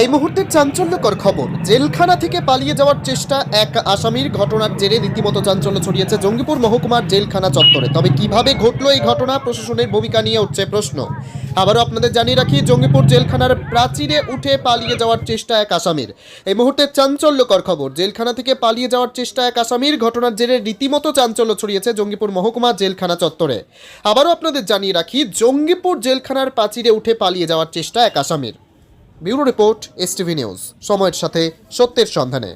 এই মুহূর্তের চাঞ্চল্যকর খবর, জেলখানা থেকে পালিয়ে যাওয়ার চেষ্টা এক আসামির ঘটনার জেরে রীতিমতো চাঞ্চল্য ছড়িয়েছে জঙ্গিপুর মহকুমার জেলখানা চত্বরে। তবে কীভাবে ঘটলো এই ঘটনা প্রশাসনের ভূমিকা নিয়ে উঠছে প্রশ্ন। আবারও আপনাদের জানিয়ে রাখি, জঙ্গিপুর জেলখানার প্রাচীরে উঠে পালিয়ে যাওয়ার চেষ্টা এক আসামির। এই মুহূর্তে চাঞ্চল্যকর খবর, জেলখানা থেকে পালিয়ে যাওয়ার চেষ্টা এক আসামির ঘটনার জেরে রীতিমতো চাঞ্চল্য ছড়িয়েছে জঙ্গিপুর মহকুমা জেলখানা চত্বরে। আবারও আপনাদের জানিয়ে রাখি, জঙ্গিপুর জেলখানার প্রাচীরে উঠে পালিয়ে যাওয়ার চেষ্টা এক আসামির। Bureau report S TV news সময়ের সাথে সত্যের সন্ধানে